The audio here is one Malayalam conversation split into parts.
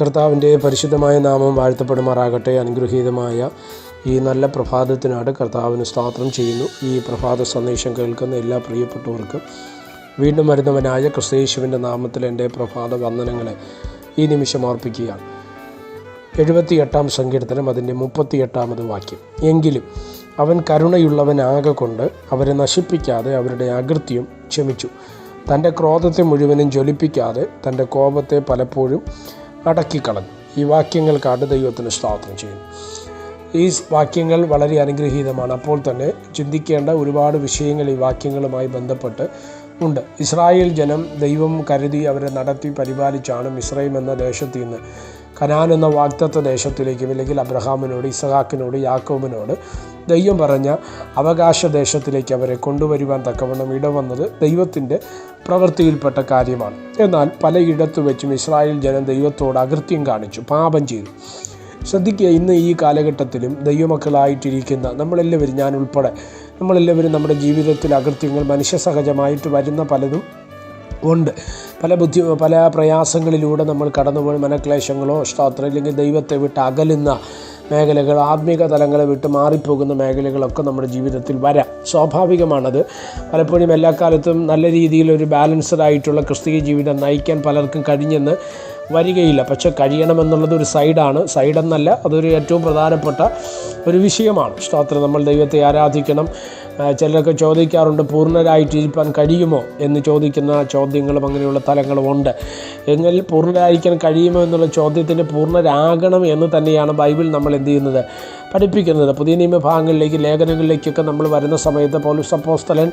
കർത്താവിന്റെ പരിശുദ്ധമായ നാമം വാഴ്ത്തപ്പെടുമാറാകട്ടെ. അനുഗ്രഹീതമായ ഈ നല്ല പ്രഭാതത്തിനാണ് കർത്താവിന് സ്തോത്രം ചെയ്യുന്നു. ഈ പ്രഭാത സന്ദേശം കേൾക്കുന്ന എല്ലാ പ്രിയപ്പെട്ടവർക്കും വീണ്ടും വരുന്നവനായ ക്രിസ്തയേശുവിന്റെ നാമത്തിൽ എന്റെ പ്രഭാത വന്ദനങ്ങളെ ഈ നിമിഷം ഓർപ്പിക്കുകയാണ് എഴുപത്തിയെട്ടാം സങ്കീർത്തനം അതിന്റെ മുപ്പത്തിയെട്ടാമത് വാക്യം. എങ്കിലും അവൻ കരുണയുള്ളവനാകെ കൊണ്ട് അവരെ നശിപ്പിക്കാതെ അവരുടെ അകൃത്യം ക്ഷമിച്ചു. തന്റെ ക്രോധത്തെ മുഴുവനും ജ്വലിപ്പിക്കാതെ തന്റെ കോപത്തെ പലപ്പോഴും അടക്കിക്കളഞ്ഞു. ഈ വാക്യങ്ങൾ കാട് ദൈവത്തിന് സ്തോത്രം ചെയ്യുന്നു. ഈ വാക്യങ്ങൾ വളരെ അനുഗ്രഹീതമാണ്. അപ്പോൾ തന്നെ ചിന്തിക്കേണ്ട ഒരുപാട് വിഷയങ്ങൾ ഈ വാക്യങ്ങളുമായി ബന്ധപ്പെട്ട് ഉണ്ട്. ഇസ്രായേൽ ജനം ദൈവം കരുതി അവരെ നടത്തി പരിപാലിച്ചാണ് മിസ്രൈം എന്ന ദേശത്ത് നിന്ന് കനാൻ എന്ന വാഗ്ദത്ത ദേശത്തിലേക്കും അല്ലെങ്കിൽ അബ്രഹാമിനോട് ഇസഹാക്കിനോട് യാക്കോബിനോട് ദൈവം പറഞ്ഞ അവകാശ ദേശത്തിലേക്ക് അവരെ കൊണ്ടുവരുവാൻ തക്കവണ്ണം ഇടവന്നത് ദൈവത്തിന്റെ പ്രവൃത്തിയിൽപ്പെട്ട കാര്യമാണ്. എന്നാൽ പലയിടത്തു വെച്ചും ഇസ്രായേൽ ജനം ദൈവത്തോട് അകൃത്യം കാണിച്ചു പാപം ചെയ്തു. ശ്രദ്ധിക്കുക ഇന്ന് ഈ കാലഘട്ടത്തിലും ദൈവമക്കളായിട്ടിരിക്കുന്ന നമ്മളെല്ലാവരും ഞാൻ ഉൾപ്പെടെ നമ്മളെല്ലാവരും നമ്മുടെ ജീവിതത്തിൽ അകൃത്യങ്ങൾ മനുഷ്യസഹജമായിട്ട് വരുന്ന പലതും ഉണ്ട്. പല ബുദ്ധി പല പ്രയാസങ്ങളിലൂടെ നമ്മൾ കടന്നുപോയി മനക്ലേശങ്ങളോ ശാസ്ത്ര അല്ലെങ്കിൽ ദൈവത്തെ വിട്ട് അകലുന്ന മേഖലകൾ ആത്മീക തലങ്ങളെ വിട്ട് മാറിപ്പോകുന്ന മേഖലകളൊക്കെ നമ്മുടെ ജീവിതത്തിൽ വരാം. സ്വാഭാവികമാണത്. പലപ്പോഴും എല്ലാ കാലത്തും നല്ല രീതിയിൽ ഒരു ബാലൻസ്ഡ് ആയിട്ടുള്ള ക്രിസ്തീയ ജീവിതം നയിക്കാൻ പലർക്കും കഴിഞ്ഞെന്ന് വരികയില്ല. പക്ഷെ കഴിയണമെന്നുള്ളത് ഒരു സൈഡാണ്. സൈഡെന്നല്ല അതൊരു ഏറ്റവും പ്രധാനപ്പെട്ട ഒരു വിഷയമാണ്. സ്തോത്രം നമ്മൾ ദൈവത്തെ ആരാധിക്കണം. ചിലരൊക്കെ ചോദിക്കാറുണ്ട് പൂർണരായിട്ടിരിക്കാൻ കഴിയുമോ എന്ന് ചോദിക്കുന്ന ചോദ്യങ്ങളും അങ്ങനെയുള്ള തലങ്ങളും ഉണ്ട്. എങ്കിൽ പൂർണരായിരിക്കാൻ കഴിയുമോ എന്നുള്ള ചോദ്യത്തിന് പൂർണരാകണം എന്ന് തന്നെയാണ് ബൈബിൾ നമ്മൾ എന്ത് ചെയ്യുന്നത്? പഠിപ്പിക്കുന്നത്. പുതിയ നിയമഭാഗങ്ങളിലേക്ക് ലേഖനങ്ങളിലേക്കൊക്കെ നമ്മൾ വരുന്ന സമയത്ത് പോലീസ് അപ്പോസ്തലൻ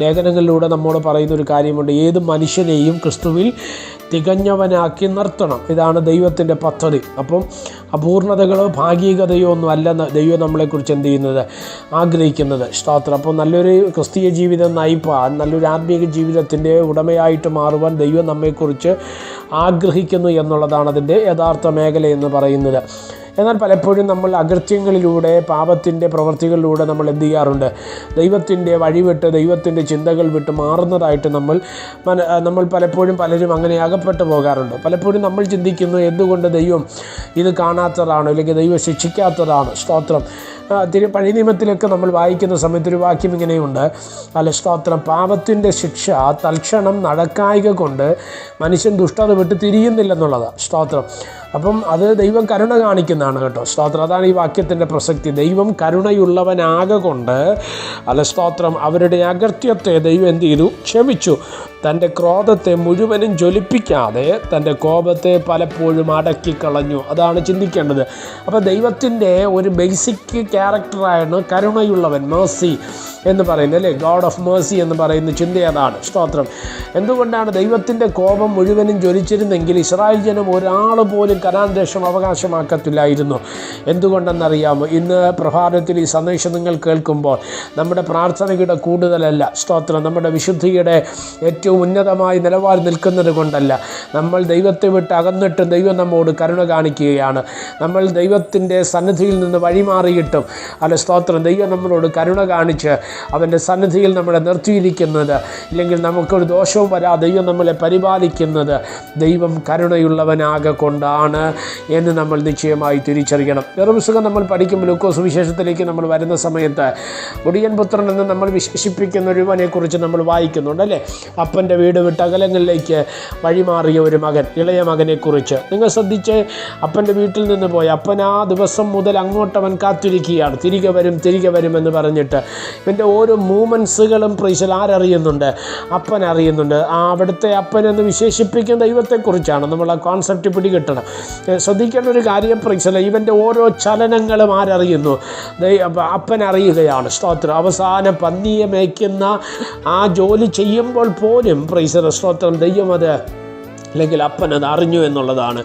ലേഖനങ്ങളിലൂടെ നമ്മോട് പറയുന്ന ഒരു കാര്യമുണ്ട്. ഏത് മനുഷ്യനെയും ക്രിസ്തുവിൽ തികഞ്ഞവനാക്കി നിർത്തണം. ഇതാണ് ദൈവത്തിന്റെ പദ്ധതി. അപ്പം അപൂർണതകളോ ഭാഗികതയോ ഒന്നും അല്ല ദൈവം നമ്മളെക്കുറിച്ച് എന്ത് ചെയ്യുന്നത്? ആഗ്രഹിക്കുന്നത്. സ്തോത്രം. അപ്പോൾ നല്ലൊരു ക്രിസ്തീയ ജീവിതം നയിപ്പാൻ നല്ലൊരു ആത്മീയ ജീവിതത്തിന്റെ ഉടമയായിട്ട് മാറുവാൻ ദൈവം നമ്മെക്കുറിച്ച് ആഗ്രഹിക്കുന്നു എന്നുള്ളതാണ് അതിന്റെ യഥാർത്ഥ മേഖല എന്ന് പറയുന്നത്. എന്നാൽ പലപ്പോഴും നമ്മൾ അകൃത്യങ്ങളിലൂടെ പാപത്തിന്റെ പ്രവൃത്തികളിലൂടെ നമ്മൾ എന്ത് ചെയ്യാറുണ്ട്? ദൈവത്തിന്റെ വഴിവിട്ട് ദൈവത്തിന്റെ ചിന്തകൾ വിട്ട് മാറുന്നതായിട്ട് നമ്മൾ നമ്മൾ പലപ്പോഴും പലരും അങ്ങനെ അകപ്പെട്ടു പോകാറുണ്ട്. പലപ്പോഴും നമ്മൾ ചിന്തിക്കുന്നു എന്തുകൊണ്ട് ദൈവം ഇത് കാണാത്തതാണ് അല്ലെങ്കിൽ ദൈവം ശിക്ഷിക്കാത്തതാണ്. സ്തോത്രം. തിരു പഴയ നിയമത്തിലൊക്കെ നമ്മൾ വായിക്കുന്ന സമയത്ത് ഒരു വാക്യം ഇങ്ങനെയുണ്ട്. അല്ല സ്തോത്രം പാപത്തിന്റെ ശിക്ഷ തൽക്ഷണം നടക്കായിക കൊണ്ട് മനുഷ്യൻ ദുഷ്ടത വിട്ട് തിരിയുന്നില്ലെന്നുള്ളതാണ് സ്തോത്രം. അപ്പം അത് ദൈവം കരുണ കാണിക്കുന്നതാണ് കേട്ടോ സ്തോത്രം. അതാണ് ഈ വാക്യത്തിന്റെ പ്രസക്തി. ദൈവം കരുണയുള്ളവനാകെ കൊണ്ട് അല്ല സ്തോത്രം അവരുടെ അകൃത്യത്തെ ദൈവം എന്ത് ചെയ്തു? ക്ഷമിച്ചു. തന്റെ ക്രോധത്തെ മുഴുവനും ജ്വലിപ്പിക്കാതെ തന്റെ കോപത്തെ പലപ്പോഴും അടക്കിക്കളഞ്ഞു. അതാണ് ചിന്തിക്കേണ്ടത്. അപ്പോൾ ദൈവത്തിന്റെ ഒരു ബേസിക് ക്യാരക്ടറാണ് കരുണയുള്ളവൻ മേഴ്സി എന്ന് പറയുന്നത് അല്ലേ? ഗോഡ് ഓഫ് മേഴ്സി എന്ന് പറയുന്ന ചിന്ത അതാണ്. സ്തോത്രം. എന്തുകൊണ്ടാണ് ദൈവത്തിന്റെ കോപം മുഴുവനും ജ്വലിച്ചിരുന്നെങ്കിൽ ഇസ്രായേൽ ജനം ഒരാൾ പോലും കനാൻ ദേശം അവകാശമാക്കത്തില്ലായിരുന്നു? എന്തുകൊണ്ടെന്നറിയാമോ? ഇന്ന് പ്രഭാതത്തിൽ ഈ സന്ദേശം നിങ്ങൾ കേൾക്കുമ്പോൾ നമ്മുടെ പ്രാർത്ഥനയുടെ കൂടുതലല്ല. സ്തോത്രം. നമ്മുടെ വിശുദ്ധിയുടെ ഏറ്റവും ഉന്നതമായി നിലവാരം നിൽക്കുന്നത് കൊണ്ടല്ല. നമ്മൾ ദൈവത്തെ വിട്ട് അകന്നിട്ട് ദൈവം നമ്മോട് കരുണ കാണിക്കുകയാണ്. നമ്മൾ ദൈവത്തിന്റെ സന്നിധിയിൽ നിന്ന് വഴിമാറിയിട്ടും അല്ല സ്തോത്രം. ദൈവം നമ്മളോട് കരുണ കാണിച്ച് അവന്റെ സന്നിധിയിൽ നമ്മളെ നിർത്തിയിരിക്കുന്നത്. ഇല്ലെങ്കിൽ നമുക്കൊരു ദോഷവും വരാ ദൈവം നമ്മളെ പരിപാലിക്കുന്നത് ദൈവം കരുണയുള്ളവനാകെ കൊണ്ടാണ് എന്ന് നമ്മൾ നിശ്ചയമായി തിരിച്ചറിയണം. വേറെ പുസ്തകം നമ്മൾ പഠിക്കുമ്പോൾ ലൂക്കോസ് വിശേഷത്തിലേക്ക് നമ്മൾ വരുന്ന സമയത്ത് ഒടിയൻ പുത്രൻ എന്ന് നമ്മൾ വിശേഷിപ്പിക്കുന്ന ഒരുവനെക്കുറിച്ച് നമ്മൾ വായിക്കുന്നുണ്ട് അല്ലേ? അപ്പന്റെ വീട് വിട്ട് അകലങ്ങളിലേക്ക് വഴിമാറിയ ഒരു മകൻ ഇളയ മകനെക്കുറിച്ച്. നിങ്ങൾ ശ്രദ്ധിച്ച് അപ്പന്റെ വീട്ടിൽ നിന്ന് പോയി അപ്പൻ ആ ദിവസം മുതൽ അങ്ങോട്ട് അവൻ കാത്തിരിക്കുകയാണ് തിരികെ വരും തിരികെ വരും എന്ന് പറഞ്ഞിട്ട് ഇവന്റെ ഓരോ മൂമെൻസുകളും പ്രീശൽ ആരറിയുന്നുണ്ട്? അപ്പൻ അറിയുന്നുണ്ട്. ആ അവിടുത്തെ അപ്പൻ എന്ന് വിശേഷിപ്പിക്കുന്ന ദൈവത്തെക്കുറിച്ചാണ് നമ്മൾ ആ കോൺസെപ്റ്റ് പിടികിട്ടണം. ശ്രദ്ധിക്കേണ്ട ഒരു കാര്യം പ്രീശല ഇവന്റെ ഓരോ ചലനങ്ങളും ആരറിയുന്നു. അപ്പൻ അറിയുകയാണ്. സ്തോത്രം. അവസാനം പന്നിയെ മേയ്ക്കുന്ന ആ ജോലി ചെയ്യുമ്പോൾ പോലും പ്രീശല സ്തോത്രം. ദൈവം അത് അല്ലെങ്കിൽ അപ്പൻ അത് അറിഞ്ഞു എന്നുള്ളതാണ്.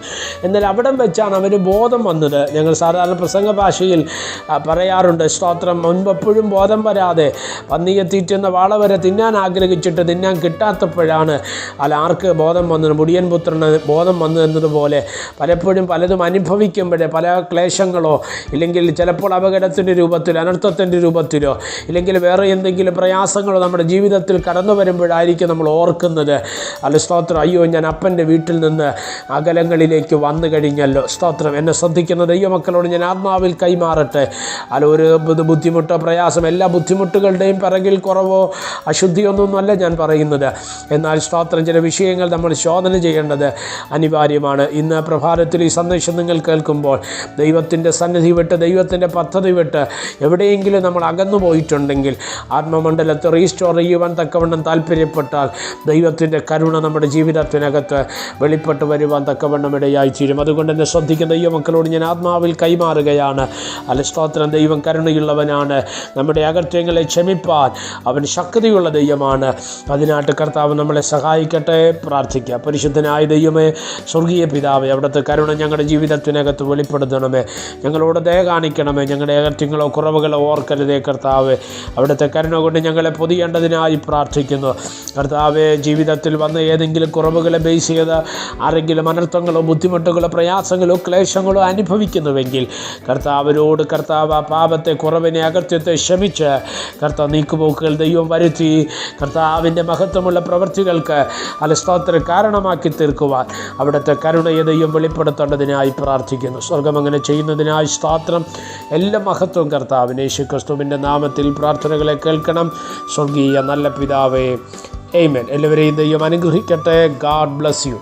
എന്നാൽ അവിടം വെച്ചാണ് അവന് ബോധം വന്നത്. ഞങ്ങൾ സാധാരണ പ്രസംഗ ഭാഷയിൽ പറയാറുണ്ട് സ്തോത്രം മുൻപെപ്പോഴും ബോധം വരാതെ പന്നിയെ തീറ്റുന്ന വാള വരെ തിന്നാൻ ആഗ്രഹിച്ചിട്ട് തിന്നാൻ കിട്ടാത്തപ്പോഴാണ് അല്ല ആർക്ക് ബോധം വന്നത്? മുടിയൻ പുത്രന് ബോധം വന്നു എന്നതുപോലെ പലപ്പോഴും പലതും അനുഭവിക്കുമ്പോഴേ പല ക്ലേശങ്ങളോ ഇല്ലെങ്കിൽ ചിലപ്പോൾ അപകടത്തിന്റെ രൂപത്തിലോ അനർത്ഥത്തിന്റെ രൂപത്തിലോ ഇല്ലെങ്കിൽ വേറെ എന്തെങ്കിലും പ്രയാസങ്ങളോ നമ്മുടെ ജീവിതത്തിൽ കടന്നു വരുമ്പോഴായിരിക്കും നമ്മൾ ഓർക്കുന്നത്. അല്ല സ്തോത്രം അയ്യോ ഞാൻ അപ്പന്റെ എന്റെ വീട്ടിൽ നിന്ന് അകലങ്ങളിലേക്ക് വന്നു കഴിഞ്ഞല്ലോ. സ്തോത്രം. എന്നെ ശ്രദ്ധിക്കുന്ന ദൈവമക്കളോട് ഞാൻ ആത്മാവിൽ കൈമാറട്ടെ. അല്ല ഒരു ബുദ്ധിമുട്ടോ പ്രയാസം എല്ലാ ബുദ്ധിമുട്ടുകളുടെയും പിറകിൽ കുറവോ അശുദ്ധിയൊന്നുമല്ല ഞാൻ പറയുന്നത്. എന്നാൽ സ്തോത്രം ചില വിഷയങ്ങൾ നമ്മൾ ശോധന ചെയ്യേണ്ടത് അനിവാര്യമാണ്. ഇന്ന് പ്രഭാതത്തിൽ ഈ സന്ദേശം നിങ്ങൾ കേൾക്കുമ്പോൾ ദൈവത്തിന്റെ സന്നിധി വിട്ട് ദൈവത്തിന്റെ പദ്ധതി വിട്ട് എവിടെയെങ്കിലും നമ്മൾ അകന്നു പോയിട്ടുണ്ടെങ്കിൽ ആത്മമണ്ഡലത്തെ റീസ്റ്റോർ ചെയ്യുവാൻ തക്കവണ്ണം താല്പര്യപ്പെട്ടാൽ ദൈവത്തിന്റെ കരുണ നമ്മുടെ ജീവിതത്തിനകത്ത് വെളിപ്പെട്ട് വരുവാൻ തക്കവണ്ണം ഇടയായി തീരും. അതുകൊണ്ട് തന്നെ ശ്രദ്ധിക്കുന്ന ദൈവമക്കളോട് ഞാൻ ആത്മാവിൽ കൈമാറുകയാണ്. അലസ്ത്രോത്രം ദൈവം കരുണയുള്ളവനാണ്. നമ്മുടെ അകത്യങ്ങളെ ക്ഷമിപ്പാൻ അവൻ ശക്തിയുള്ള ദൈവമാണ്. അതിനായിട്ട് കർത്താവ് നമ്മളെ സഹായിക്കട്ടെ. പ്രാർത്ഥിക്കുക പരിശുദ്ധനായ ദൈവമേ സ്വർഗീയ പിതാവേ അവിടുത്തെ കരുണ ഞങ്ങളുടെ ജീവിതത്തിനകത്ത് വെളിപ്പെടുത്തണമേ. ഞങ്ങളോട് ദയ കാണിക്കണമേ. ഞങ്ങളുടെ അകത്യങ്ങളോ കുറവുകളോ ഓർക്കരുതേ കർത്താവേ. അവിടുത്തെ കരുണ കൊണ്ട് ഞങ്ങളെ പൊതിയേണ്ടതിനായി പ്രാർത്ഥിക്കുന്നു. കർത്താവെ ജീവിതത്തിൽ വന്ന ഏതെങ്കിലും കുറവുകളെ ബേസ് ചെയ്ത് ആരെങ്കിലും അനർത്ഥങ്ങളോ ബുദ്ധിമുട്ടുകളോ പ്രയാസങ്ങളോ ക്ലേശങ്ങളോ അനുഭവിക്കുന്നുവെങ്കിൽ കർത്താവിനോട് കർത്താവ് ആ പാപത്തെ കുറവിനെ അകത്യത്തെ ക്ഷമിച്ച് കർത്താവ് നീക്കുപോക്കുകൾ ദൈവം വരുത്തി കർത്താവിന്റെ മഹത്വമുള്ള പ്രവൃത്തികൾക്ക് അലസ്ഥാത്ര കാരണമാക്കി തീർക്കുവാൻ അവിടുത്തെ കരുണയെ ദൈവം വെളിപ്പെടുത്തേണ്ടതിനായി പ്രാർത്ഥിക്കുന്നു. സ്വർഗം അങ്ങനെ ചെയ്യുന്നതിനായി സ്തോത്രം. എല്ലാ മഹത്വം കർത്താവിന് യേശു ക്രിസ്തുവിന്റെ നാമത്തിൽ പ്രാർത്ഥനകളെ കേൾക്കണം. സ്വർഗീയ നല്ല പിതാവേ എയ്മൻ എല്ലാവരെയും ദൈവം അനുഗ്രഹിക്കട്ടെ. God bless you